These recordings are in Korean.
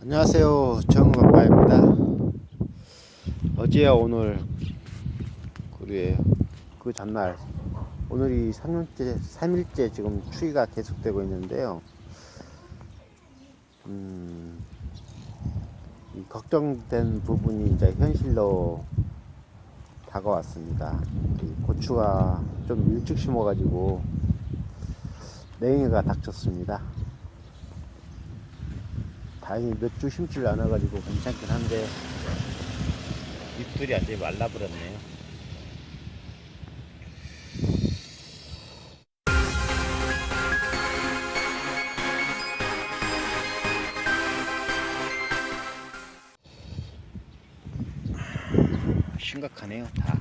안녕하세요. 정은아빠입니다. 어제와 오늘 그리에요 그 전날 오늘이 3일째, 3일째 지금 추위가 계속되고 있는데요. 음, 이 걱정된 부분이 이제 현실로 다가왔습니다. 이 고추가 좀 일찍 심어 가지고 냉해가 닥쳤습니다 다행히 몇 주 심질 않아가지고 괜찮긴 한데 잎들이 아직 말라버렸네요. 심각하네요, 다.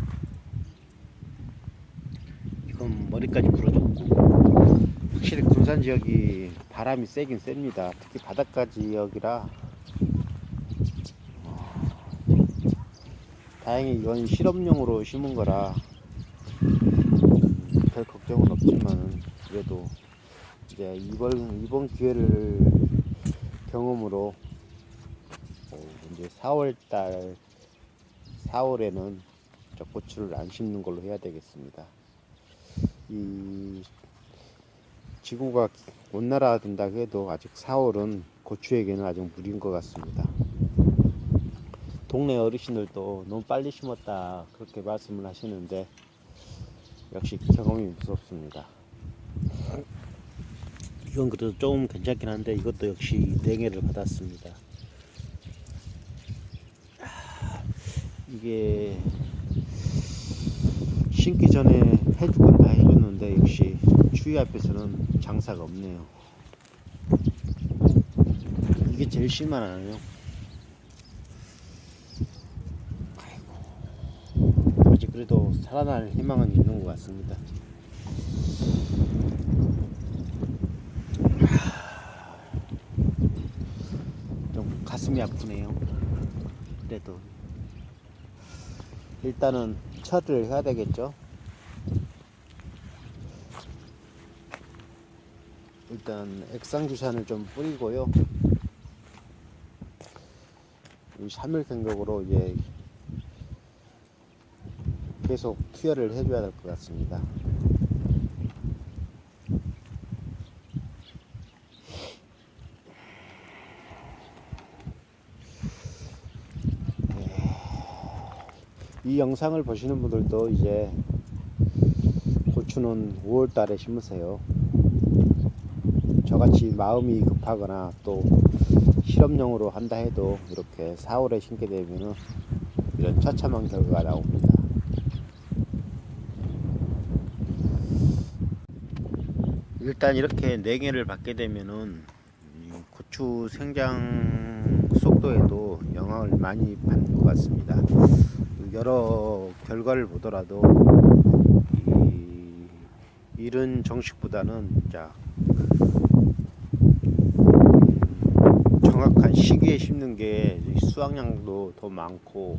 이건 머리까지 부러졌고 확실히 군산 지역이 바람이 세긴 셉니다. 특히 바닷가 지역이라 다행히 이건 실험용으로 심은 거라 음, 별 걱정은 없지만 그래도 이제 이번 이번 기회를 경험으로 어, 이제 4월달 4월에는 저 고추를 안 심는 걸로 해야 되겠습니다. 이 지구가 온나라 된다고 해도 아직 4월은 고추에게는 아직 무리인 것 같습니다. 동네 어르신들도 너무 빨리 심었다 그렇게 말씀을 하시는데 역시 경험이 무섭습니다. 이건 그래도 조금 괜찮긴 한데 이것도 역시 냉해를 받았습니다. 아, 이게 심기 전에 해줄 건다 해줬는데 역시 추위 앞에서는 장사가 없네요. 이게 제일 실만하네요. 아직 그래도 살아날 희망은 있는 것 같습니다. 좀 가슴이 아프네요. 그래도 일단은 처리를 해야 되겠죠. 일단 액상주산을 좀 뿌리고요. 이 3일 간격으로 이제 계속 투여를 해줘야 될 것 같습니다. 이 영상을 보시는 분들도 이제 고추는 5월 달에 심으세요. 저같이 마음이 급하거나 또 실험용으로 한다 해도 이렇게 4월에 심게 되면은 이런 처참한 결과가 나옵니다. 일단 이렇게 냉해를 받게 되면은 이 고추 생장 속도에도 영향을 많이 받는 것 같습니다. 여러 결과를 보더라도 이 일은 정식보다는 자 정확한 시기에 심는 게 수확량도 더 많고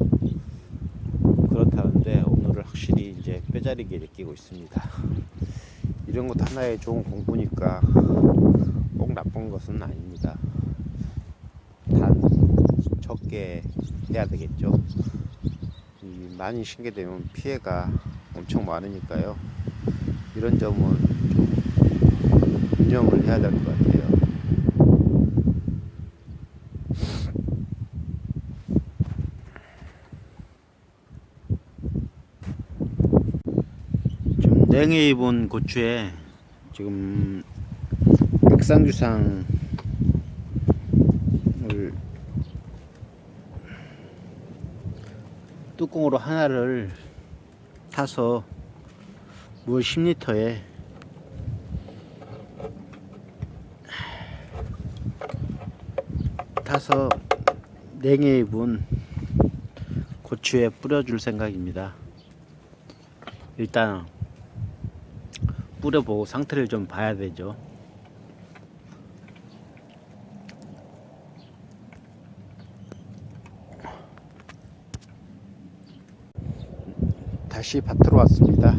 그렇다는데 오늘을 확실히 이제 뼈저리게 느끼고 있습니다. 이런 것도 하나의 좋은 공부니까 꼭 나쁜 것은 아닙니다. 단 적게 해야 되겠죠. 이 많이 심게 되면 피해가 엄청 많으니까요. 이런 점은 좀 유념을 해야 될 것 같아요. 지금 냉해 입은 고추에 지금 백상주상을 뚜껑으로 하나를 타서 물 10리터에 타서 냉해 입은 고추에 뿌려줄 생각입니다. 일단 뿌려보고 상태를 좀 봐야 되죠. 다시 밭으로 왔습니다.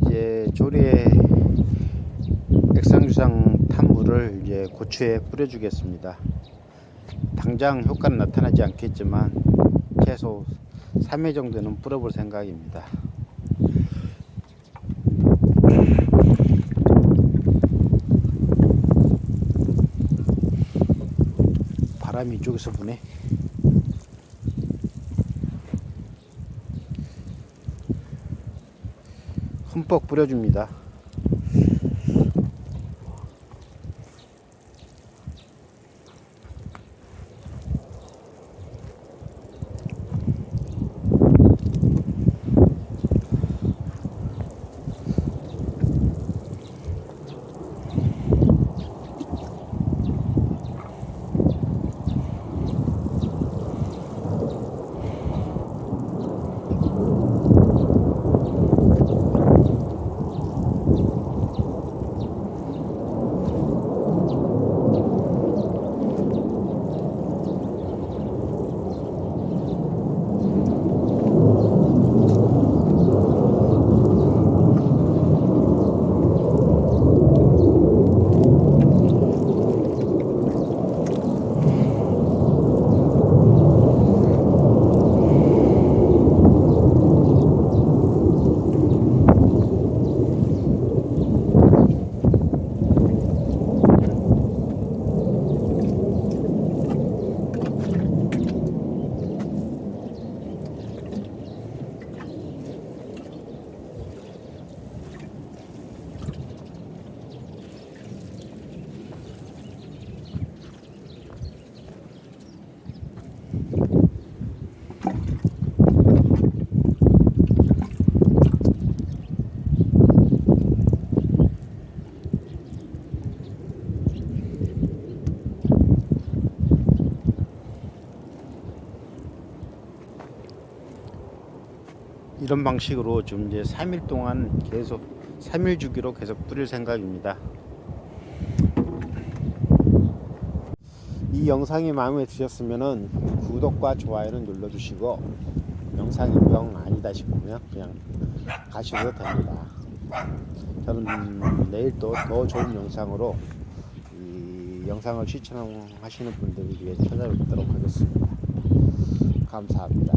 이제 조리에 액상주상 탄 물을 이제 고추에 뿌려 주겠습니다. 당장 효과는 나타나지 않겠지만 최소 3회 정도는 뿌려볼 생각입니다. 바람이 이쪽에서 부네. 흠뻑 뿌려줍니다. 이런 방식으로 좀 이제 3일 동안 계속 3일 주기로 계속 뿌릴 생각입니다. 이 영상이 마음에 드셨으면은 구독과 좋아요는 눌러주시고 영상이 영 아니다 싶으면 그냥 가셔도 됩니다. 저는 내일 또 더 좋은 영상으로 이 영상을 시청하시는 분들을 위해 찾아뵙도록 하겠습니다. 감사합니다.